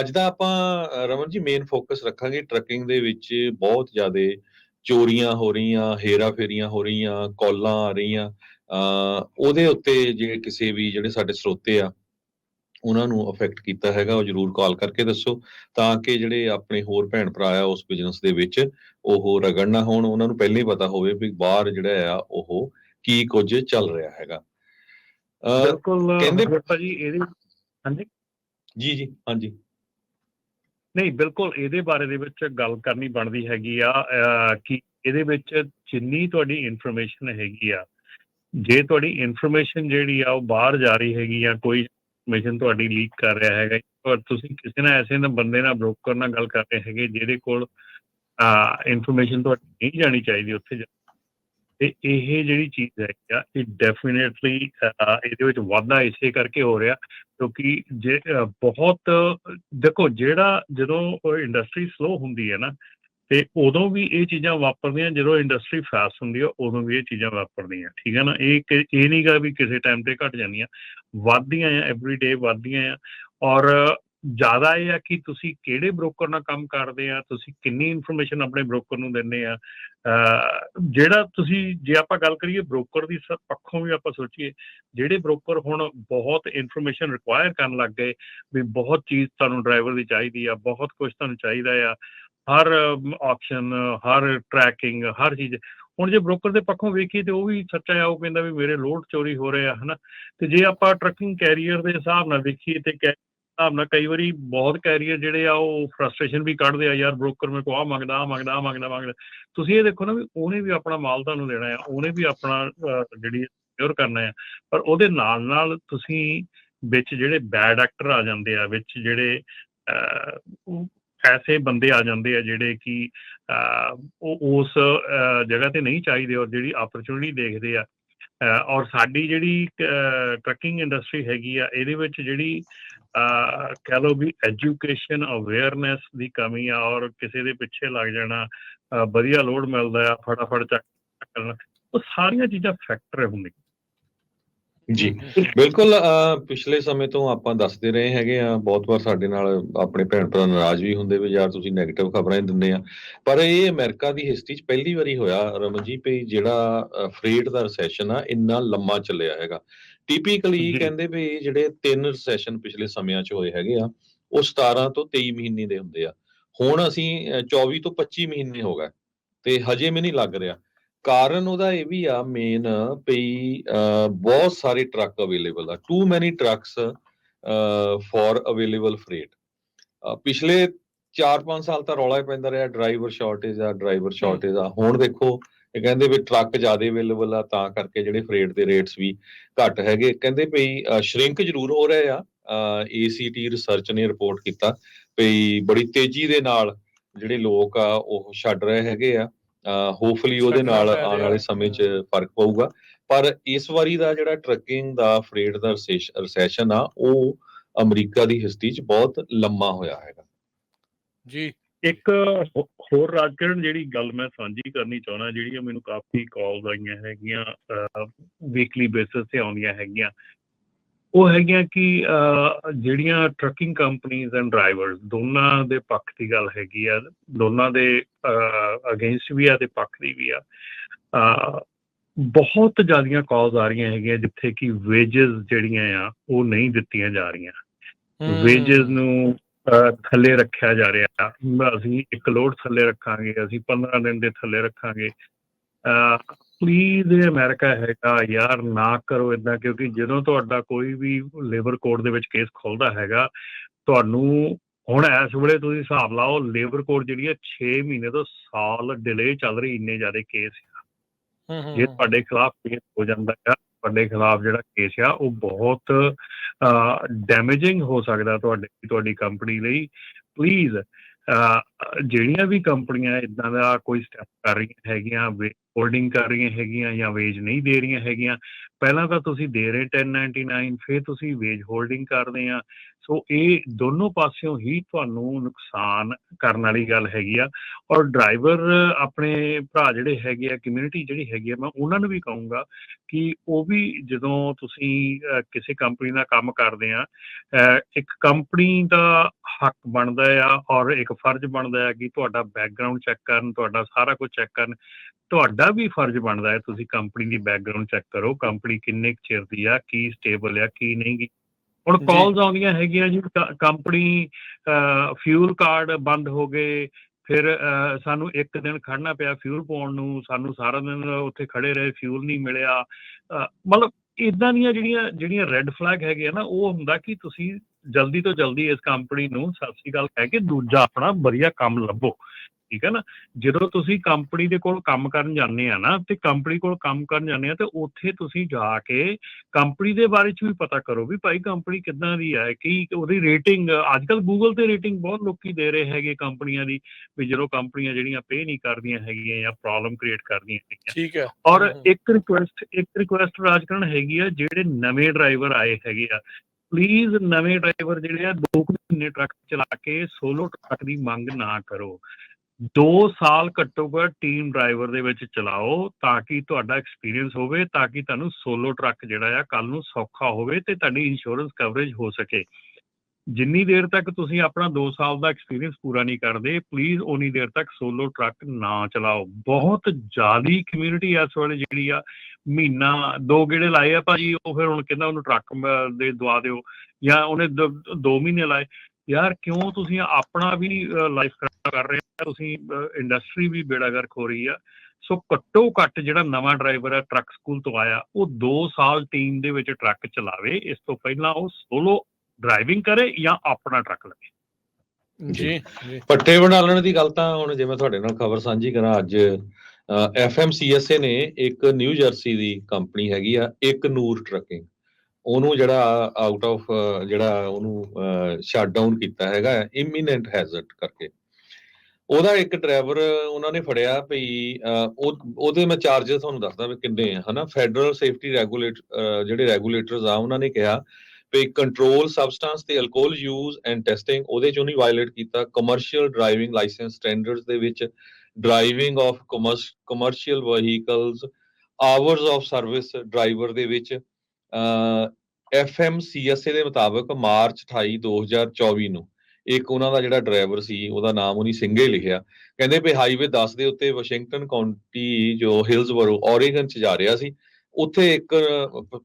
ਅੱਜ ਦਾ ਆਪਾਂ Raman ji main focus ਰੱਖਾਂਗੇ ਟਰੱਕਿੰਗ ਦੇ ਵਿੱਚ ਬਹੁਤ ਜ਼ਿਆਦਾ ਚੋਰੀਆਂ ਹੋ ਰਹੀਆਂ ਹੇਰਾ-ਫੇਰੀਆਂ ਹੋ ਰਹੀਆਂ ਕਾਲਾਂ ਆ ਰਹੀਆਂ ਉਹਦੇ ਉੱਤੇ ਜੇ ਕਿਸੇ ਵੀ ਜਿਹੜੇ ਸਾਡੇ ਸਰੋਤੇ ਆ ਉਹਨਾਂ ਨੂੰ ਅਫੈਕਟ ਕੀਤਾ ਹੈਗਾ ਉਹ ਜਰੂਰ ਕਾਲ ਕਰਕੇ ਦੱਸੋ ਤਾਂ ਕਿ ਜਿਹੜੇ ਆਪਣੇ ਹੋਰ ਭੈਣ ਭਰਾ ਆ ਉਸ ਬਿਜ਼ਨਸ ਦੇ ਵਿੱਚ ਉਹ ਰਗੜ ਨਾ ਹੋਣ ਉਹਨਾਂ ਨੂੰ ਪਹਿਲਾਂ ਹੀ ਪਤਾ ਹੋਵੇ ਵੀ ਬਾਹਰ ਜਿਹੜਾ ਆ ਉਹ ਕੀ ਕੁਝ ਚੱਲ ਰਿਹਾ ਹੈਗਾ। ਬਿਲਕੁਲ ਕਹਿੰਦੇ- ਗੁਰਪਾ ਜੀ ਇਹਦੇ ਹਾਂਜੀ? ਜੀ ਜੀ ਹਾਂਜੀ। ਨਹੀਂ, ਬਿਲਕੁਲ ਇਹਦੇ ਬਾਰੇ ਦੇ ਵਿੱਚ ਗੱਲ ਕਰਨੀ ਬਣਦੀ ਹੈਗੀ ਆ ਕਿ ਇਹਦੇ ਵਿੱਚ ਜਿੰਨੀ ਤੁਹਾਡੀ ਇਨਫੋਰਮੇਸ਼ਨ ਹੈਗੀ ਆ, ਜੇ ਤੁਹਾਡੀ ਇਨਫੋਰਮੇਸ਼ਨ ਜਿਹੜੀ ਆ ਉਹ ਬਾਹਰ ਜਾ ਰਹੀ ਹੈਗੀ ਆ, ਕੋਈ ਇਨਫੋਰਮੇਸ਼ਨ ਤੁਹਾਡੀ ਲੀਕ ਕਰ ਰਿਹਾ ਹੈਗਾ, ਪਰ ਤੁਸੀਂ ਕਿਸੇ ਨਾ ਐਸੇ ਨਾ ਬੰਦੇ ਨਾਲ ਬ੍ਰੋਕਰ ਨਾਲ ਗੱਲ ਕਰ ਰਹੇ ਹੈਗੇ, ਜਿਹਦੇ ਕੋਲ ਇਨਫੋਰਮੇਸ਼ਨ ਤੁਹਾਡੀ ਨਹੀਂ ਜਾਣੀ ਚਾਹੀਦੀ, ਉੱਥੇ ਜਾ ਤੇ ਇਹ ਜਿਹੜੀ ਚੀਜ਼ ਹੈਗੀ ਆ, ਇਹ ਡੈਫੀਨਿਟਲੀ ਇਹਦੇ ਵਿੱਚ ਵਾਧਾ ਇਸੇ ਕਰਕੇ ਹੋ ਰਿਹਾ ਕਿਉਂਕਿ ਜੇ ਬਹੁਤ, ਦੇਖੋ ਜਿਹੜਾ ਜਦੋਂ ਇੰਡਸਟਰੀ ਸਲੋ ਹੁੰਦੀ ਹੈ ਨਾ, ਤੇ ਉਦੋਂ ਵੀ ਇਹ ਚੀਜ਼ਾਂ ਵਾਪਰਦੀਆਂ, ਜਦੋਂ ਇੰਡਸਟਰੀ ਫਾਸਟ ਹੁੰਦੀ ਹੈ, ਉਦੋਂ ਵੀ ਇਹ ਚੀਜ਼ਾਂ ਵਾਪਰਦੀਆਂ, ਠੀਕ ਹੈ ਨਾ? ਇਹ ਕਿ- ਇਹ ਨਹੀਂਗਾ ਵੀ ਕਿਸੇ ਟਾਈਮ ਤੇ ਘਟ ਜਾਂਦੀਆਂ ਵੱਧਦੀਆਂ ਆ ਐਵਰੀ ਡੇ ਵੱਧਦੀਆਂ ਆ, ਔਰ ਜ਼ਿਆਦਾ ਇਹ ਆ ਕਿ ਤੁਸੀਂ ਕਿਹੜੇ ਬ੍ਰੋਕਰ ਨਾਲ ਕੰਮ ਕਰਦੇ ਆ, ਤੁਸੀਂ ਕਿੰਨੀ ਇਨਫੋਰਮੇਸ਼ਨ ਆਪਣੇ ਬ੍ਰੋਕਰ ਨੂੰ ਦਿੰਦੇ ਆ। ਜਿਹੜਾ ਤੁਸੀਂ, ਜੇ ਆਪਾਂ ਗੱਲ ਕਰੀਏ ਬ੍ਰੋਕਰ ਦੀ ਪੱਖੋਂ ਵੀ ਆਪਾਂ ਸੋਚੀਏ, ਜਿਹੜੇ ਬ੍ਰੋਕਰ ਹੁਣ ਬਹੁਤ ਇਨਫੋਰਮੇਸ਼ਨ ਰਿਕੁਆਇਰ ਕਰਨ ਲੱਗ ਗਏ ਵੀ ਬਹੁਤ ਚੀਜ਼ ਤੁਹਾਨੂੰ ਡਰਾਈਵਰ ਦੀ ਚਾਹੀਦੀ ਆ, ਬਹੁਤ ਕੁਝ ਤੁਹਾਨੂੰ ਚਾਹੀਦਾ ਆ, ਹਰ ਆਪਸ਼ਨ ਹਰ ਟਰੈਕਿੰਗ ਹਰ ਚੀਜ਼। ਹੁਣ ਜੇ ਬ੍ਰੋਕਰ ਦੇ ਪੱਖੋਂ ਵੇਖੀਏ ਤੇ ਉਹ ਵੀ ਸੱਚਾ ਆ, ਉਹ ਕਹਿੰਦਾ ਵੀ ਮੇਰੇ ਲੋਡ ਚੋਰੀ ਹੋ ਰਹੇ ਆ, ਹਨਾ। ਤੇ ਜੇ ਆਪਾਂ ਟਰੱਕਿੰਗ ਕੈਰੀਅਰ ਦੇ ਹਿਸਾਬ ਨਾਲ ਵੇਖੀਏ ਤੇ ਕੈ- ਹਿਸਾਬ ਨਾਲ ਕਈ ਵਾਰੀ ਬਹੁਤ ਕੈਰੀਅਰ ਜਿਹੜੇ ਆ ਉਹ ਫਰਸਟ੍ਰੇਸ਼ਨ ਵੀ ਕੱਢਦੇ ਆ ਯਾਰ ਬ੍ਰੋਕਰ ਮੇਰੇ ਕੋ ਆ ਮੰਗਦਾ ਆ ਮੰਗਦਾ ਆ ਮੰਗਦਾ ਮੰਗਦਾ। ਤੁਸੀਂ ਇਹ ਦੇਖੋ ਨਾ ਵੀ ਉਹਨੇ ਵੀ ਆਪਣਾ ਮਾਲ ਤੁਹਾਨੂੰ ਦੇਣਾ ਆ ਉਹਨੇ ਵੀ ਆਪਣਾ ਜਿਹੜੀ ਸਿਕਿਉਰ ਕਰਨਾ ਆ। ਪਰ ਉਹਦੇ ਨਾਲ ਨਾਲ ਤੁਸੀਂ ਵਿੱਚ ਜਿਹੜੇ ਬੈਡ ਐਕਟਰ ਆ ਜਾਂਦੇ ਆ ਵਿੱਚ ਜਿਹੜੇ ਅਹ, ਐਸੇ ਬੰਦੇ ਆ ਜਾਂਦੇ ਆ ਜਿਹੜੇ ਕਿ ਅਹ, ਉਹ ਉਸ ਜਗ੍ਹਾ ਤੇ ਨਹੀਂ ਚਾਹੀਦੇ ਔਰ ਜਿਹੜੀ ਆਪਰਚੁਨਿਟੀ ਦੇਖਦੇ ਆ। ਔਰ ਸਾਡੀ ਜਿਹੜੀ ਟਰੱਕਿੰਗ ਇੰਡਸਟਰੀ ਹੈਗੀ ਆ ਇਹਦੇ ਵਿੱਚ ਜਿਹੜੀ ਕਹਿ ਲਓ ਵੀ ਐਜੂਕੇਸ਼ਨ ਅਵੇਅਰਨੈਸ ਦੀ ਕਮੀ ਆ ਔਰ ਕਿਸੇ ਦੇ ਪਿੱਛੇ ਲੱਗ ਜਾਣਾ ਵਧੀਆ ਲੋਡ ਮਿਲਦਾ ਆ, ਫਟਾਫਟ ਚੱਕ ਕਰਨਾ। ਉਹ ਸਾਰੀਆਂ ਚੀਜ਼ਾਂ ਫੈਕਟਰ ਹੁੰਦੀਆਂ। ਜੀ, ਬਿਲਕੁਲ ਪਿਛਲੇ ਸਮੇਂ ਤੋਂ ਆਪਾਂ ਦੱਸਦੇ ਰਹੇ ਹੈਗੇ ਆ, ਬਹੁਤ ਵਾਰ ਸਾਡੇ ਨਾਲ ਆਪਣੇ ਭੈਣ ਭਰਾ ਨਾਰਾਜ਼ ਵੀ ਹੁੰਦੇ ਵੀ, ਯਾਰ ਤੁਸੀਂ 네ਗੇਟਿਵ ਖਬਰਾਂ ਹੀ ਦਿੰਦੇ ਆ। ਪਰ ਇਹ ਅਮਰੀਕਾ ਦੀ ਹਿਸਟਰੀ 'ਚ ਪਹਿਲੀ ਵਾਰੀ ਹੋਇਆ ਰਮਨ ਜੀ ਵੀ ਜਿਹੜਾ ਫਰੇਟ ਦਾ ਰੈਸੈਸ਼ਨ ਆ, ਇੰਨਾ ਲੰਮਾ ਚੱਲਿਆ ਹੈਗਾ। ਟਿਪੀਕਲੀ। ਕਹਿੰਦੇ ਵੀ ਜਿਹੜੇ ਤਿੰਨ ਰੈਸੈਸ਼ਨ ਪਿਛਲੇ ਸਮਿਆਂ 'ਚ ਹੋਏ ਹੈਗੇ ਆ ਉਹ 17 ਤੋਂ 23 ਮਹੀਨੇ ਦੇ ਹੁੰਦੇ ਆ। ਹੁਣ ਅਸੀਂ ਅ, 24 ਤੋਂ 25 ਮਹੀਨੇ ਹੋ ਗਏ ਤੇ ਹਜੇ ਵੀ ਨਹੀਂ ਲੱਗ ਰਿਹਾ। ਕਾਰਨ ਉਹਦਾ ਇਹ ਵੀ ਆ ਮੇਨ ਪਈ ਬਹੁਤ ਸਾਰੇ ਟਰੱਕ ਅਵੇਲੇਬਲ ਆ। Too many trucks for available freight ਪਿਛਲੇ 4-5 ਸਾਲ ਤਾਂ ਰੌਲਾ ਹੀ ਪੈਂਦਾ ਰਿਹਾ। ਡਰਾਈਵਰ ਸ਼ਾਰਟੇਜ ਆ ਡਰਾਈਵਰ ਸ਼ਾਰਟੇਜ ਆ। ਹੁਣ ਦੇਖੋ ਇਹ ਕਹਿੰਦੇ ਵੀ ਟਰੱਕ ਜ਼ਿਆਦਾ ਅਵੇਲੇਬਲ ਆ ਤਾਂ ਕਰਕੇ ਜਿਹੜੇ ਫਰੇਟ ਦੇ ਰੇਟਸ ਵੀ ਘੱਟ ਹੈਗੇ। ਕਹਿੰਦੇ ਪਈ ਸ਼ਰਿੰਕ ਜ਼ਰੂਰ ਹੋ ਰਹੇ ਆ। ਏਸੀਟੀ ਰਿਸਰਚ ਨੇ ਰਿਪੋਰਟ ਕੀਤਾ ਪਈ ਬੜੀ ਤੇਜ਼ੀ ਦੇ ਨਾਲ ਜਿਹੜੇ ਲੋਕ ਆ ਉਹ ਛੱਡ ਰਹੇ ਹੈਗੇ ਆ। ਹੋਪਫੁਲੀ ਉਹਦੇ ਨਾਲ। ਆਉਣ ਵਾਲੇ ਸਮੇਂ 'ਚ ਫ਼ਰਕ ਪਊਗਾ। ਪਰ ਇਸ ਵਾਰੀ ਦਾ ਜਿਹੜਾ ਟਰੱਕਿੰਗ ਦਾ ਫਰੇਟ ਦਾ ਰੈਸੈਸ਼ਨ ਆ ਉਹ ਅਮਰੀਕਾ ਦੀ ਹਿਸਟਰੀ 'ਚ ਬਹੁਤ ਲੰਮਾ ਹੋਇਆ ਹੈਗਾ। ਜੀ। ਇੱਕ ਹੋਰ ਰਾਜਕਰਨ ਜਿਹੜੀ ਗੱਲ ਮੈਂ ਸਾਂਝੀ ਕਰਨੀ ਚਾਹੁੰਦਾ ਜਿਹੜੀਆਂ ਮੈਨੂੰ ਕਾਫੀ ਕਾਲਸ ਆਈਆਂ ਹੈਗੀਆਂ ਵੀਕਲੀ ਬੇਸਿਸ ਤੇ ਆਉਂਦੀਆਂ ਹੈਗੀਆਂ ਉਹ ਹੈਗੀਆਂ ਕਿ ਜਿਹੜੀਆਂ ਟਰੱਕਿੰਗ ਕੰਪਨੀਆਂ ਐਂਡ ਡਰਾਈਵਰਸ ਦੋਨਾਂ ਦੇ ਪੱਖ ਦੀ ਗੱਲ ਹੈਗੀ ਆ ਦੋਨਾਂ ਦੇ ਅਗੇਂਸਟ ਵੀ ਆ ਤੇ ਪੱਖ ਦੀ ਵੀ ਆ ਬਹੁਤ ਜ਼ਿਆਦੀਆਂ ਕਾਲਸ ਆ ਰਹੀਆਂ ਹੈਗੀਆਂ ਜਿੱਥੇ ਕਿ ਵੇਜਸ ਜਿਹੜੀਆਂ ਆ ਉਹ ਨਹੀਂ ਦਿੱਤੀਆਂ ਜਾ ਰਹੀਆਂ। ਵੇਜਸ ਨੂੰ ਥੱਲੇ ਰੱਖਿਆ ਜਾ ਰਿਹਾ। ਅਸੀਂ ਇੱਕ ਲੋਡ ਥੱਲੇ ਰੱਖਾਂਗੇ ਅਸੀਂ 15 ਦਿਨ ਦੇ ਥੱਲੇ ਰੱਖਾਂਗੇ। ਪਲੀਜ਼ ਅਮਰੀਕਾ ਹੈਗਾ ਯਾਰ ਨਾ ਕਰੋ ਇਦਾਂ ਕਿਉਂਕਿ ਜਦੋਂ ਤੁਹਾਡਾ ਕੋਈ ਵੀ ਲੇਬਰ ਕੋਡ ਦੇ ਵਿੱਚ ਕੇਸ ਖੁੱਲਦਾ ਹੈਗਾ ਤੁਹਾਨੂੰ ਹੁਣ ਇਸ ਵੇਲੇ ਤੁਸੀਂ ਹਿਸਾਬ ਲਾਓ ਲੇਬਰ ਕੋਡ ਜਿਹੜੀ ਹੈ 6 ਮਹੀਨੇ ਤੋਂ ਸਾਲ ਡਿਲੇ ਚੱਲ ਰਹੀ ਇੰਨੇ ਜ਼ਿਆਦਾ ਕੇਸ ਜੇ ਤੁਹਾਡੇ ਖਿਲਾਫ ਕੇਸ ਹੋ ਜਾਂਦਾ ਹੈ ਤੁਹਾਡੇ ਖਿਲਾਫ ਜਿਹੜਾ ਕੇਸ ਆ, ਉਹ ਬਹੁਤ ਡੈਮੇਜਿੰਗ ਹੋ ਸਕਦਾ ਤੁਹਾਡੇ, ਤੁਹਾਡੀ ਕੰਪਨੀ ਲਈ। ਪਲੀਜ਼ ਜਿਹੜੀਆਂ ਵੀ ਕੰਪਨੀਆਂ ਇਦਾਂ ਦਾ ਕੋਈ ਸਟੈਪ ਕਰ ਰਹੀਆਂ ਹੈਗੀਆਂ ਹੋਲਡਿੰਗ ਕਰ ਰਹੀਆਂ ਹੈਗੀਆਂ ਜਾਂ ਵੇਜ ਨਹੀਂ ਦੇ ਰਹੀਆਂ ਹੈਗੀਆਂ, ਪਹਿਲਾਂ ਤਾਂ ਤੁਸੀਂ ਦੇ ਰਹੇ 1099, ਫਿਰ ਤੁਸੀਂ ਵੇਜ ਹੋਲਡਿੰਗ ਕਰਦੇ ਆ। ਸੋ ਇਹ ਦੋਨੋਂ ਪਾਸਿਓਂ ਹੀ ਤੁਹਾਨੂੰ ਨੁਕਸਾਨ ਕਰਨ ਵਾਲੀ ਗੱਲ ਹੈਗੀ ਆ। ਔਰ ਡਰਾਈਵਰ ਆਪਣੇ ਭਰਾ ਜਿਹੜੇ ਹੈਗੇ ਆ ਕਮਿਊਨਿਟੀ ਜਿਹੜੀ ਹੈਗੀ ਆ, ਮੈਂ ਉਹਨਾਂ ਨੂੰ ਵੀ ਕਹੂੰਗਾ ਕਿ ਉਹ ਵੀ ਜਦੋਂ ਤੁਸੀਂ ਕਿਸੇ ਕੰਪਨੀ ਨਾਲ ਕੰਮ ਕਰਦੇ ਆ ਇੱਕ ਕੰਪਨੀ ਦਾ ਹੱਕ ਬਣਦਾ ਆ ਔਰ ਇੱਕ ਫਰਜ਼ ਬਣਦਾ ਆ ਕਿ ਤੁਹਾਡਾ ਬੈਕਗ੍ਰਾਉਂਡ ਚੈੱਕ ਕਰਨ, ਤੁਹਾਡਾ ਸਾਰਾ ਕੁਝ ਚੈੱਕ ਕਰਨ, ਤੁਹਾਡਾ ਵੀ ਫਰਜ਼ ਬਣਦਾ ਹੈ ਤੁਸੀਂ ਕੰਪਨੀ ਦੀ ਬੈਕਗ੍ਰਾਉਂਡ ਚੈੱਕ ਕਰੋ। ਕੰਪਨੀ ਕਿੰਨੇ ਕੁ ਚਿਰ ਦੀ ਆ, ਕੀ ਸਟੇਬਲ ਆ, ਕੀ ਨਹੀਂ ਗੀ ਹੁਣ। ਕਾਲਸ ਆਉਂਦੀਆਂ ਹੈਗੀਆਂ ਜੀ ਕੰਪਨੀ ਫਿਊਲ ਕਾਰਡ ਬੰਦ ਹੋ ਗਏ ਫਿਰ ਸਾਨੂੰ ਇੱਕ ਦਿਨ ਖੜਨਾ ਪਿਆ ਫਿਊਲ ਪਾਉਣ ਨੂੰ ਸਾਨੂੰ ਸਾਰਾ ਦਿਨ ਉੱਥੇ ਖੜੇ ਰਹੇ ਫਿਊਲ ਨਹੀਂ ਮਿਲਿਆ ਮਤਲਬ ਇਦਾਂ ਦੀਆਂ ਜਿਹੜੀਆਂ ਜਿਹੜੀਆਂ ਰੈੱਡ ਫਲੈਗ ਹੈਗੇ ਆ ਨਾ ਉਹ ਹੁੰਦਾ ਕਿ ਤੁਸੀਂ ਜਲਦੀ ਤੋਂ ਜਲਦੀ ਇਸ ਕੰਪਨੀ ਨੂੰ ਸਤਿ ਸ੍ਰੀ ਅਕਾਲ ਕਹਿ ਕੇ ਦੂਜਾ ਆਪਣਾ ਵਧੀਆ ਕੰਮ ਲੱਭੋ ਠੀਕ ਹੈ ਨਾ? ਜਦੋਂ ਤੁਸੀਂ ਕੰਪਨੀ ਦੇ ਕੋਲ ਕੰਮ ਕਰਨ ਜਾਂਦੇ ਆ ਨਾ ਤੇ ਕੰਪਨੀ ਕੋਲ ਕੰਮ ਕਰਨ ਜਾਂਦੇ ਆ ਤੇ ਉੱਥੇ ਤੁਸੀਂ ਜਾ ਕੇ ਕੰਪਨੀ ਦੇ ਬਾਰੇ ਚ ਵੀ ਪਤਾ ਕਰੋ ਵੀ ਭਾਈ ਕੰਪਨੀ ਕਿੱਦਾਂ ਦੀ ਹੈ ਕੀ ਉਹਦੀ ਰੇਟਿੰਗ ਅੱਜ ਕੱਲ ਗੂਗਲ ਤੇ ਰੇਟਿੰਗ ਬਹੁਤ ਲੋਕੀ ਦੇ ਰਹੇ ਹੈਗੇ ਕੰਪਨੀਆਂ ਦੀ ਵੀ ਜਦੋਂ ਕੰਪਨੀਆਂ ਜਿਹੜੀਆਂ ਪੇ ਨਹੀਂ ਕਰਦੀਆਂ ਹੈਗੀਆਂ ਜਾਂ ਪ੍ਰੋਬਲਮ ਕ੍ਰੀਏਟ ਕਰਦੀਆਂ ਹੈਗੀਆਂ। ਠੀਕ ਹੈ। ਔਰ। ਇੱਕ ਰਿਕੁਐਸਟ ਇੱਕ ਰਿਕੁਐਸਟ ਰਾਜਕਰਨ ਹੈਗੀ ਆ ਜਿਹੜੇ ਨਵੇਂ ਡਰਾਈਵਰ ਆਏ ਹੈਗੇ ਆ। ਪਲੀਜ਼ ਨਵੇਂ ਡਰਾਈਵਰ ਜਿਹੜੇ ਆ ਦੋ ਕੁ ਮਹੀਨੇ ਟਰੱਕ ਚਲਾ ਕੇ ਸੋਲੋ ਟਰੱਕ ਦੀ ਮੰਗ ਨਾ ਕਰੋ। 2 ਸਾਲ ਘੱਟੋ ਘੱਟ ਟੀਮ ਡਰਾਈਵਰ ਦੇ ਵਿੱਚ ਚਲਾਓ ਤਾਂ ਕਿ ਤੁਹਾਡਾ ਐਕਸਪੀਰੀਅੰਸ ਹੋਵੇ, ਤਾਂ ਕਿ ਤੁਹਾਨੂੰ ਸੋਲੋ ਟਰੱਕ ਜਿਹੜਾ ਆ ਕੱਲ ਨੂੰ ਸੌਖਾ ਹੋਵੇ ਤੇ ਤੁਹਾਡੀ ਇੰਸ਼ੋਰੈਂਸ ਕਵਰੇਜ ਹੋ ਸਕੇ। ਜਿੰਨੀ ਦੇਰ ਤੱਕ ਤੁਸੀਂ ਆਪਣਾ 2 ਸਾਲ ਦਾ ਐਕਸਪੀਰੀਅੰਸ ਪੂਰਾ ਨਹੀਂ ਕਰਦੇ ਪਲੀਜ਼ ਉਨੀ ਦੇਰ ਤੱਕ ਸੋਲੋ ਟਰੱਕ ਨਾ ਚਲਾਓ। ਬਹੁਤ ਜ਼ਿਆਦੀ ਕਮਿਊਨਿਟੀ ਇਸ ਵੇਲੇ ਜਿਹੜੀ ਆ, ਮਹੀਨਾ ਦੋ ਗੇੜੇ ਲਾਏ ਆ ਭਾਜੀ, ਉਹ ਫਿਰ ਹੁਣ ਕਹਿੰਦਾ ਉਹਨੂੰ ਟਰੱਕ ਦੇ ਦਵਾ ਦਿਓ ਜਾਂ ਉਹਨੇ 2 ਮਹੀਨੇ ਲਾਏ। ਯਾਰ ਕਿਉਂ ਤੁਸੀਂ ਆਪਣਾ ਵੀ ਲਾਈਫ ਖਰਾਬ ਕਰ ਰਹੇ ਆ ਤੁਸੀਂ ਇੰਡਸਟਰੀ ਵੀ ਬੇੜਾਗਰਕ ਹੋ ਰਹੀ ਆ। ਸੋ ਘੱਟੋ ਘੱਟ ਜਿਹੜਾ ਨਵਾਂ ਡਰਾਈਵਰ ਆ ਟਰੱਕ ਸਕੂਲ ਤੋਂ ਆਇਆ ਉਹ 2 ਸਾਲ ਟੀਮ ਦੇ ਵਿੱਚ ਟਰੱਕ ਚਲਾਵੇ। ਇਸ ਤੋਂ ਪਹਿਲਾਂ ਉਹ ਸੋਲੋ ਡਰਾਈਵਿੰਗ ਕਰੇ ਜਾਂ ਆਪਣਾ ਟਰੱਕ ਲਵੇ। ਜੀ। ਜੀ। ਪੱਟੇ ਬਣਾ ਲੈਣ ਦੀ ਗੱਲ ਤਾਂ ਹੁਣ ਜਿਵੇਂ ਤੁਹਾਡੇ ਨਾਲ ਖਬਰ ਸਾਂਝੀ ਕਰਾਂ ਅੱਜ ਐਫਐਮਸੀਐਸਏ ਨੇ ਇੱਕ ਨਿਊ ਜਰਸੀ ਦੀ ਕੰਪਨੀ ਹੈਗੀ ਆ ਇੱਕ ਨੂਰ ਟਰੱਕਿੰਗ ਉਹਨੂੰ ਜਿਹੜਾ ਆਊਟ ਆਫ ਜਿਹੜਾ ਉਹਨੂੰ ਸ਼ਟ ਡਾਊਨ ਕੀਤਾ ਹੈਗਾ ਇਮੀਨੈਂਟ ਹੈਜ਼ਰਡ ਕਰਕੇ। ਉਹਦਾ ਇੱਕ ਡਰਾਈਵਰ ਉਹਨਾਂ ਨੇ ਫੜਿਆ ਭਈ ਉਹਦੇ ਮੈਂ ਚਾਰजेस ਤੁਹਾਨੂੰ ਦੱਸਦਾ ਵੀ ਕਿੰਨੇ ਆ, ਹਨਾ? ਫੈਡਰਲ ਸੇਫਟੀ ਰੈਗੂਲੇਟ ਜਿਹੜੇ ਰੈਗੂਲੇਟਰਸ ਆ, ਉਹਨਾਂ ਨੇ ਕਿਹਾ ਵੀ ਕੰਟਰੋਲ ਸਬਸਟੈਂਸ ਤੇ ਅਲਕੋਹਲ ਯੂਜ਼ ਐਂਡ ਟੈਸਟਿੰਗ ਉਹਦੇ ਚੋਂ ਨਹੀਂ ਵਾਇਲੇਟ ਕੀਤਾ। ਕਮਰਸ਼ੀਅਲ ਡਰਾਈਵਿੰਗ ਲਾਇਸੈਂਸ ਸਟੈਂਡਰਡਸ ਦੇ ਵਿੱਚ driving of commercial vehicles hours of service driver ਦੇ ਵਿੱਚ ਐਫਐਮਸੀਐਸਏ ਦੇ ਮੁਤਾਬਕ ਮਾਰਚ 28 2024 ਨੂੰ ਇੱਕ ਉਹਨਾਂ ਦਾ ਜਿਹੜਾ ਡਰਾਈਵਰ ਸੀ, ਉਹਦਾ ਨਾਮ ਉਹਨੇ ਸਿੰਘੇ ਲਿਖਿਆ। ਕਹਿੰਦੇ ਵੀ ਹਾਈਵੇ 10 ਦੇ ਉੱਤੇ ਵਾਸ਼ਿੰਗਟਨ ਕਾਉਂਟੀ, ਜੋ ਹਿਲਸਬਰੋ, ਓਰੀਗਨ ਚ ਜਾ ਰਿਹਾ ਸੀ, ਉੱਥੇ ਇੱਕ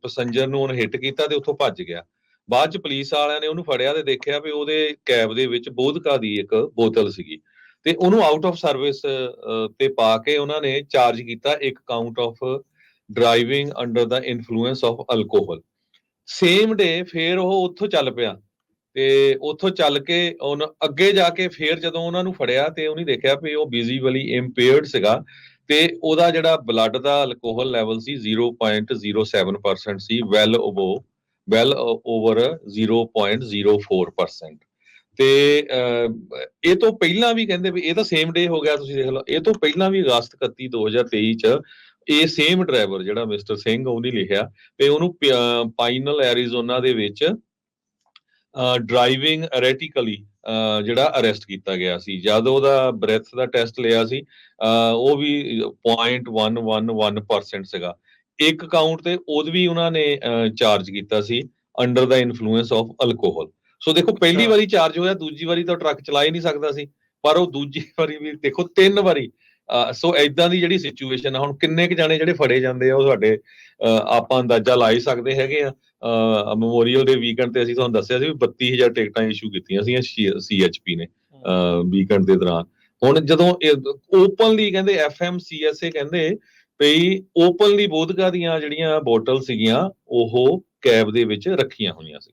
ਪੈਸੰਜਰ ਨੂੰ ਉਹਨੇ ਹਿੱਟ ਕੀਤਾ ਤੇ ਉੱਥੋਂ ਭੱਜ ਗਿਆ। ਬਾਅਦ ਚ ਪੁਲਿਸ ਵਾਲਿਆਂ ਨੇ ਉਹਨੂੰ ਫੜਿਆ ਤੇ ਦੇਖਿਆ ਵੀ ਉਹਦੇ ਕੈਬ ਦੇ ਵਿੱਚ ਬੋਧਕਾ ਦੀ ਇੱਕ ਬੋਤਲ ਸੀਗੀ। ਤੇ ਉਹਨੂੰ ਆਊਟ ਆਫ ਸਰਵਿਸ ਤੇ ਪਾ ਕੇ ਉਹਨਾਂ ਨੇ ਚਾਰਜ ਕੀਤਾ ਇੱਕ count of driving under the influence of alcohol same day ਫੇਰ ਉਹ ਉੱਥੋਂ ਚੱਲ ਪਿਆ ਤੇ ਉੱਥੋਂ ਚੱਲ ਕੇ ਉਹਨ ਅੱਗੇ ਜਾ ਕੇ ਫੇਰ ਜਦੋਂ ਉਹਨਾਂ ਨੂੰ ਫੜਿਆ ਤੇ ਉਹਨੇ ਦੇਖਿਆ ਵੀ ਉਹ ਵਿਜ਼ੀਬਲੀ ਇੰਪੇਅਰਡ ਸੀਗਾ ਤੇ ਉਹਦਾ ਜਿਹੜਾ ਬਲੱਡ ਦਾ ਅਲਕੋਹਲ ਲੈਵਲ ਸੀ 0.07% ਸੀ ਵੈਲ ਓਵੋ ਵੈਲ ਓਵਰ 0.04% ਤੇ ਅਹ, ਇਹ ਤੋਂ ਪਹਿਲਾਂ ਵੀ ਕਹਿੰਦੇ ਵੀ ਇਹ ਤਾਂ ਸੇਮ ਡੇ ਹੋ ਗਿਆ ਤੁਸੀਂ ਦੇਖ ਲਓ ਇਹ ਤੋਂ ਪਹਿਲਾਂ ਵੀ ਅਗਸਤ 31 2023 ਚ ਇਹ ਸੇਮ ਡਰਾਈਵਰ ਜਿਹੜਾ ਮਿਸਟਰ ਸਿੰਘ ਉਹਨੇ ਲਿਖਿਆ ਤੇ ਉਹਨੂੰ ਪਾਈਨਲ ਐਰੀਜ਼ੋਨਾ ਦੇ ਵਿੱਚ ਡਰਾਈਵਿੰਗ ਐਰੈਟਿਕਲੀ ਜਿਹੜਾ ਅਰੈਸਟ ਕੀਤਾ ਗਿਆ ਸੀ। ਜਦ ਉਹਦਾ ਬ੍ਰੈਥ ਦਾ ਟੈਸਟ ਲਿਆ ਸੀ ਉਹ ਵੀ 0.111% ਸੀਗਾ। ਇੱਕ ਕਾਊਂਟ ਤੇ ਉਹਦ ਵੀ ਉਹਨਾਂ ਨੇ ਚਾਰਜ ਕੀਤਾ ਸੀ under the influence of alcohol so ਦੇਖੋ ਪਹਿਲੀ। ਵਾਰੀ ਚਾਰਜ ਹੋਇਆ ਦੂਜੀ ਵਾਰੀ ਤਾਂ ਟਰੱਕ ਚਲਾ ਹੀ ਨਹੀਂ ਸਕਦਾ ਸੀ। ਪਰ ਉਹ ਦੂਜੀ ਵਾਰੀ ਵੀ ਦੇਖੋ ਤਿੰਨ ਵਾਰੀ ਸੋ ਐਦਾਂ ਦੀ ਜਿਹੜੀ ਸਿਚੁਏਸ਼ਨ ਆ ਹੁਣ ਕਿੰਨੇ ਕੁ ਜਾਣੇ ਜਿਹੜੇ ਫੜੇ ਜਾਂਦੇ ਆ ਉਹ ਸਾਡੇ ਆਪਾਂ ਅੰਦਾਜ਼ਾ ਲਾ ਹੀ ਸਕਦੇ ਹੈਗੇ ਆ। ਮੈਮੋਰੀਅਲ ਦੇ ਵੀਕਐਂਡ ਤੇ ਅਸੀਂ ਤੁਹਾਨੂੰ ਦੱਸਿਆ ਸੀ ਵੀ 32000 ਟਿਕਟਾਂ ਇਸ਼ੂ ਕੀਤੀਆਂ ਸੀ ਸੀਐਚਪੀ ਨੇ ਵੀਕਐਂਡ ਦੇ ਦੌਰਾਨ। ਹੁਣ ਜਦੋਂ ਓਪਨਲੀ ਕਹਿੰਦੇ ਐਫਐਮਸੀਐਸਏ ਕਹਿੰਦੇ ਵੀ ਓਪਨਲੀ ਬੋਧਕਾ ਦੀਆਂ ਜਿਹੜੀਆਂ ਬੋਟਲ ਸੀਗੀਆਂ ਉਹ ਕੈਬ ਦੇ ਵਿੱਚ ਰੱਖੀਆਂ ਹੋਈਆਂ ਸੀ।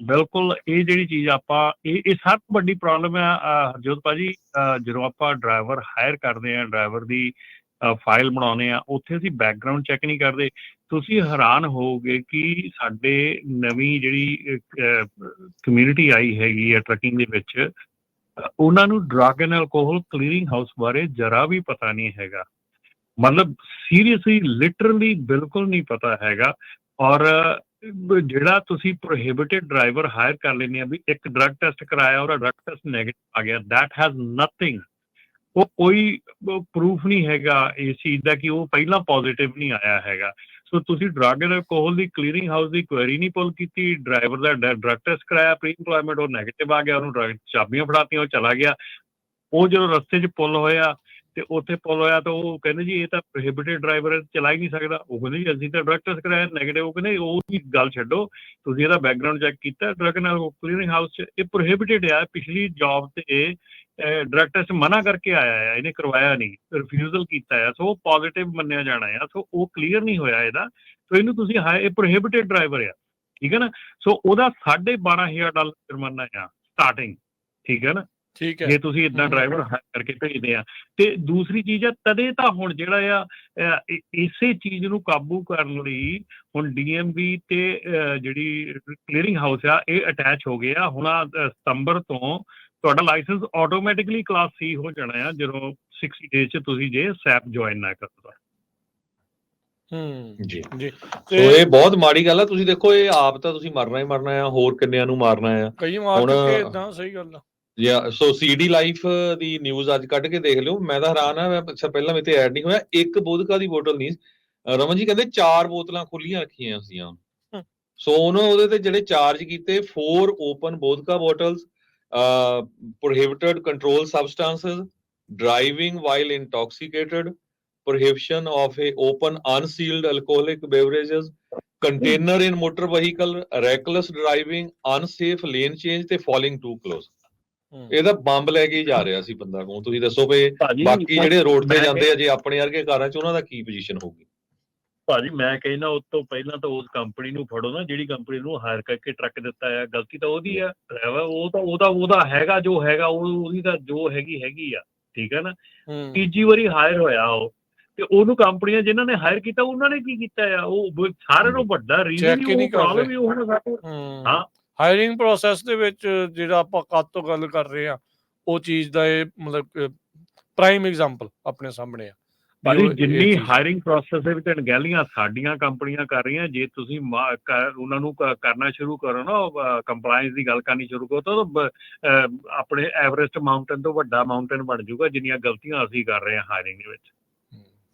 ਬਿਲਕੁਲ ਇਹ ਜਿਹੜੀ ਚੀਜ਼ ਆਪਾਂ ਇਹ ਇਹ ਸਭ ਤੋਂ ਵੱਡੀ ਪ੍ਰੋਬਲਮ ਹੈ ਹਰਜੋਤ ਭਾਜੀ ਅਹ, ਜਦੋਂ ਆਪਾਂ ਡਰਾਈਵਰ ਹਾਇਰ ਕਰਦੇ ਆ ਡਰਾਈਵਰ ਦੀ ਫਾਈਲ ਬਣਾਉਨੇ ਆ ਉੱਥੇ ਅਸੀਂ ਬੈਕਗ੍ਰਾਉਂਡ ਚੈੱਕ ਨਹੀਂ ਕਰਦੇ। ਤੁਸੀਂ ਹੈਰਾਨ ਹੋਵੋਗੇ ਕਿ ਸਾਡੇ ਨਵੀਂ ਜਿਹੜੀ ਕਮਿਊਨਿਟੀ ਆਈ ਹੈਗੀ ਹੈ ਟਰੱਕਿੰਗ ਦੇ ਵਿੱਚ ਉਹਨਾਂ ਨੂੰ drug and alcohol clearing house ਬਾਰੇ ਜਰਾ ਵੀ ਪਤਾ ਨਹੀਂ ਹੈਗਾ। ਮਤਲਬ ਸੀਰੀਅਸਲੀ ਲਿਟਰਲੀ ਬਿਲਕੁਲ ਨਹੀਂ ਪਤਾ ਹੈਗਾ। ਔਰ ਜਿਹੜਾ ਤੁਸੀਂ ਪ੍ਰੋਹਿਬਿਟਡ ਡਰਾਈਵਰ ਹਾਇਰ ਕਰ ਲੈਂਦੇ ਆ ਵੀ ਇੱਕ ਡਰੱਗ ਟੈਸਟ ਕਰਾਇਆ ਔਰ ਡਰੱਗ ਟੈਸਟ 네ਗੇਟਿਵ ਆ ਗਿਆ, that ਹੈਜ਼ ਨਥਿੰਗ ਉਹ ਕੋਈ ਪ੍ਰੂਫ ਨਹੀਂ ਹੈਗਾ ਇਸ ਚੀਜ਼ ਦਾ ਕਿ ਉਹ ਪਹਿਲਾਂ ਪੋਜ਼ਿਟਿਵ ਨਹੀਂ ਆਇਆ ਹੈਗਾ। ਸੋ ਤੁਸੀਂ ਡਰੱਗ ਐਂਡ ਅਲਕੋਹਲ ਦੀ ਕਲੀਅਰਿੰਗ ਹਾਊਸ ਦੀ ਕੁਐਰੀ ਨਹੀਂ ਪੁੱਲ ਕੀਤੀ ਡਰਾਈਵਰ ਦਾ ਡਰੱਗ ਟੈਸਟ ਕਰਾਇਆ ਪ੍ਰੀ ਇੰਪਲੋਇਮੈਂਟ ਉਹ 네ਗੇਟਿਵ ਆ ਗਿਆ, ਉਹਨੂੰ ਡਰੱਗ ਚਾਬੀਆਂ ਫੜਾਤੀਆਂ, ਉਹ ਚਲਾ ਗਿਆ। ਉਹ ਜਦੋਂ ਰਸਤੇ 'ਚ ਪੁੱਲ ਹੋਇਆ ਤੇ ਉੱਥੇ ਪੁੱਲ ਹੋਇਆ ਤਾਂ ਉਹ ਕਹਿੰਦੇ ਜੀ ਇਹ ਤਾਂ ਪ੍ਰੋਹਿਬਿਟਡ ਡਰਾਈਵਰ ਚਲਾ ਹੀ ਨਹੀਂ ਸਕਦਾ। ਉਹ ਕਹਿੰਦੇ ਜੀ ਅਸੀਂ ਤਾਂ ਡਰੱਗ ਟੈਸਟ ਕਰਾਇਆ 네ਗੇਟਿਵ ਉਹ ਕਹਿੰਦੇ, ਉਹ ਦੀ ਗੱਲ ਛੱਡੋ, ਤੁਸੀਂ ਇਹਦਾ ਬੈਕਗ੍ਰਾਉਂਡ ਚੈੱਕ ਕੀਤਾ ਡਰੱਗ ਨਾਲ ਕਲੀਅਰਿੰਗ ਹਾਊਸ 'ਚ, ਇਹ ਪ੍ਰੋਹਿਬਿਟਡ ਆ, ਪਿਛਲੀ ਜੌਬ ਤੇ ਡਰੱਗ ਟੈਸਟ ਮਨਾ ਕਰਕੇ ਆਇਆ ਹੈ ਇਹਨੇ ਕਰਵਾਇਆ ਨਹੀਂ ਰਿਫਿਊਜ਼ਲ ਕੀਤਾ ਆ, ਸੋ ਉਹ ਪੋਜ਼ਿਟਿਵ ਮੰਨਿਆ ਜਾਣਾ ਆ, ਸੋ ਉਹ ਕਲੀਅਰ ਨਹੀਂ ਹੋਇਆ ਇਹਦਾ, ਸੋ ਇਹਨੂੰ ਤੁਸੀਂ ਹਾਈ ਇਹ ਪ੍ਰੋਹਿਬਿਟਡ ਡਰਾਈਵਰ ਆ, ਠੀਕ ਹੈ ਨਾ? ਸੋ ਉਹਦਾ 12500 ਡਾਲਰ ਜੁਰਮਾਨਾ ਆ ਸਟਾਰਟਿੰਗ ਠੀਕ ਹੈ ਨਾ? ਠੀਕ ਹੈ। ਜੇ ਤੁਸੀਂ ਇਦਾਂ। ਡਰਾਈਵਰ ਹਾਇਰ ਕਰਕੇ ਭੇਜਦੇ ਆ। ਤੇ ਦੂਸਰੀ ਚੀਜ਼ ਆ ਤਦੇ ਤਾਂ ਹੁਣ ਜਿਹੜਾ ਆ ਇਸੇ ਚੀਜ਼ ਨੂੰ ਕਾਬੂ ਕਰਨ ਲਈ ਹੁਣ ਡੀਐਮਵੀ ਤੇ ਜਿਹੜੀ ਕਲੀਅਰਿੰਗ ਹਾਊਸ ਆ ਇਹ ਅਟੈਚ ਹੋ ਗਏ ਆ। ਹੁਣ ਸਤੰਬਰ ਤੋਂ ਤੁਹਾਡਾ ਲਾਇਸੈਂਸ ਆਟੋਮੈਟਿਕਲੀ ਕਲਾਸ ਸੀ ਹੋ ਜਾਣਾ ਆ ਜਦੋਂ 60 ਡੇਜ਼ ਚ ਤੁਸੀਂ ਜੇ ਸੈਪ ਜੁਆਇਨ ਨਾ ਕਰੋ ਹੂੰ ਜੀ। ਜੀ। ਸੋ ਤੇ ਇਹ ਬਹੁਤ ਮਾੜੀ ਗੱਲ ਆ। ਤੁਸੀਂ ਦੇਖੋ ਇਹ ਆਪ ਤਾਂ ਤੁਸੀਂ ਮਰਨਾ ਹੀ ਮਰਨਾ ਆ ਹੋਰ ਕਿੰਨਿਆਂ ਨੂੰ ਮਾਰਨਾ ਆ। ਕਈ ਮਾਰ ਹੁਣ- ਚੁੱਕੇ ਇਦਾਂ ਸਹੀ ਗੱਲ ਆ। ਜਾਂ ਸੋ ਸੀਡੀ ਲਾਈਫ ਦੀ ਨਿਊਜ਼ ਅੱਜ ਕੱਢ ਕੇ ਦੇਖ ਲਿਓ। ਮੈਂ ਤਾਂ ਹੈਰਾਨ ਆ ਮੈਂ ਅੱਛਾ ਪਹਿਲਾਂ ਮੇਰੇ ਤੇ ਐਡ ਨਹੀਂ ਹੋਇਆ। ਇੱਕ ਬੋਧਕਾ ਦੀ ਬੋਤਲ ਨਹੀਂ। ਅ, ਰਮਨ ਜੀ ਕਹਿੰਦੇ ਚਾਰ ਬੋਤਲਾਂ ਖੁੱਲੀਆਂ ਰੱਖੀਆਂ ਸੀਆਂ। ਸੋ ਉਹਨਾਂ ਉਹਦੇ ਤੇ ਜਿਹੜੇ ਚਾਰਜ ਕੀਤੇ 4 open vodka bottles prohibited controlled substances driving while intoxicated prohibition of a open unsealed alcoholic beverages container in motor vehicle reckless driving unsafe lane change ਤੇ falling too close ਹੂੰ। ਇਹਦਾ ਬੰਬ ਲੈ ਕੇ ਜਾ ਰਿਹਾ ਸੀ ਬੰਦਾ ਕੋਲ ਤੁਸੀਂ ਦੱਸੋ ਵੀ ਬਾਕੀ ਜਿਹੜੇ ਰੋਡ ਤੇ ਜਾਂਦੇ ਆ ਜੇ ਆਪਣੇ ਵਰਗੇ ਕਾਰਾਂ 'ਚ ਉਹਨਾਂ ਦਾ ਕੀ ਪੋਜੀਸ਼ਨ ਹੋਊਗੀ? ਭਾਜੀ ਮੈਂ ਕਹਿੰਦਾ ਉਸ ਤੋਂ ਪਹਿਲਾਂ ਤਾਂ ਉਸ ਕੰਪਨੀ ਨੂੰ ਫੜੋ ਨਾ ਜਿਹੜੀ ਕੰਪਨੀ ਨੂੰ ਹਾਇਰ ਕਰਕੇ ਟਰੱਕ ਦਿੱਤਾ ਹੈ ਗਲਤੀ ਤਾਂ ਉਹਦੀ ਆ ਡਰਾਈਵਰ ਉਹ ਤਾਂ ਉਹਦਾ ਉਹਦਾ ਹੈਗਾ ਜੋ ਹੈਗਾ ਉਹ ਉਹਦੀ ਤਾਂ ਜੋ ਹੈਗੀ ਹੈਗੀ ਆ। ਠੀਕ ਹੈ ਨਾ? ਤੀਜੀ ਵਾਰੀ ਹਾਇਰ ਹੋਇਆ ਉਹ। ਤੇ ਉਹਨੂੰ ਕੰਪਨੀਆਂ ਜਿਨ੍ਹਾਂ ਨੇ ਹਾਇਰ ਕੀਤਾ ਉਹਨਾਂ ਨੇ ਕੀ ਕੀਤਾ ਆ? ਉਹ ਸਾਰਿਆਂ ਨੂੰ ਵੱਡਾ ਰੀਜ਼ਨ ਹੀ ਉਹ ਪ੍ਰੋਬਲਮ। ਹੀ ਉਹ ਹੁਣ ਹਾਂ। ਹਾਇਰਿੰਗ ਪ੍ਰੋਸੈਸ ਦੇ ਵਿੱਚ ਜਿਹੜਾ ਆਪਾਂ ਕਦ ਤੋਂ ਗੱਲ ਕਰ ਰਹੇ ਆ ਉਹ ਚੀਜ਼ ਦਾ ਇਹ ਮਤਲਬ ਪ੍ਰਾਈਮ ਐਗਜ਼ਾਮਪਲ ਆਪਣੇ ਸਾਹਮਣੇ ਆ। ਭਾਜੀ ਜਿੰਨੀ ਹਾਇਰਿੰਗ ਪ੍ਰੋਸੈਸ ਦੇ ਵਿੱਚ ਅਣਗਹਿਲੀਆਂ ਸਾਡੀਆਂ ਕੰਪਨੀਆਂ ਕਰ ਰਹੀਆਂ ਜੇ ਤੁਸੀਂ ਉਹਨਾਂ ਨੂੰ ਕਰਨਾ ਸ਼ੁਰੂ ਕਰੋ ਨਾ ਕੰਪਲਾਈਂਸ ਦੀ ਗੱਲ ਕਰਨੀ ਸ਼ੁਰੂ ਕਰੋ ਤਾਂ ਆਪਣੇ ਐਵਰੇਸਟ ਮਾਊਂਟਨ ਤੋਂ ਵੱਡਾ ਮਾਊਂਟਨ ਬਣ ਜਾਊਗਾ ਜਿੰਨੀਆਂ ਗਲਤੀਆਂ ਅਸੀਂ ਕਰ ਰਹੇ ਹਾਂ ਹਾਇਰਿੰਗ ਦੇ ਵਿੱਚ।